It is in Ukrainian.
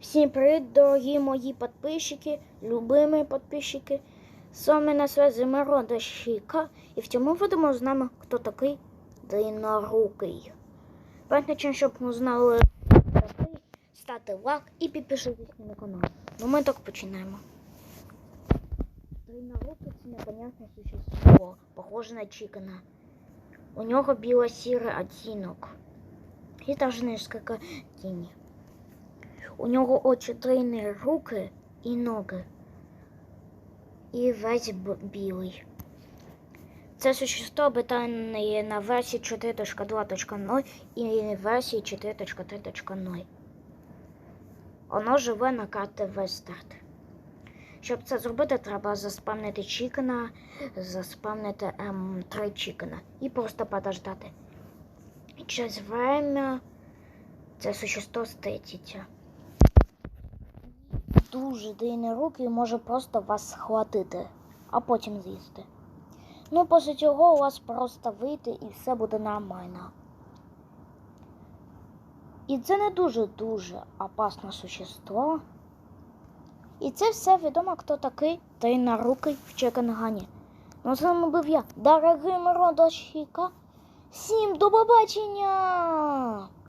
Всім привіт, дорогі мої підписчики, любимі підписчики. З вами на связі Мирода Щіка. І в цьому відео з нами хто такий Длиннорукий. Перед щоб ми знали, ставте лайк і підпишитесь на канал. Ну ми так починаємо. Длиннорукий це непонятне существо, похоже на Чікана. У нього біло-сірий оттінок. І теж несколько тіні. У нього очі трійні руки і ноги. І весь білий. Це существо обитає на версії 4.2.0 і версії 4.3.0. Воно живе на карті Вестарт. Щоб це зробити, треба заспавнити чікена, заспавнити ем, три чікена і просто подождати. Через время це существо стетиться дуже дивні руки і може просто вас схватити, а потім з'їсти. Ну, після цього у вас просто вийти і все буде нормально. І це не дуже-дуже опасне существо. І це все відомо, хто такий тринарукий в Чекангані. Ну, з вами був я, дорогий Мирон Дощіка. Всім до побачення!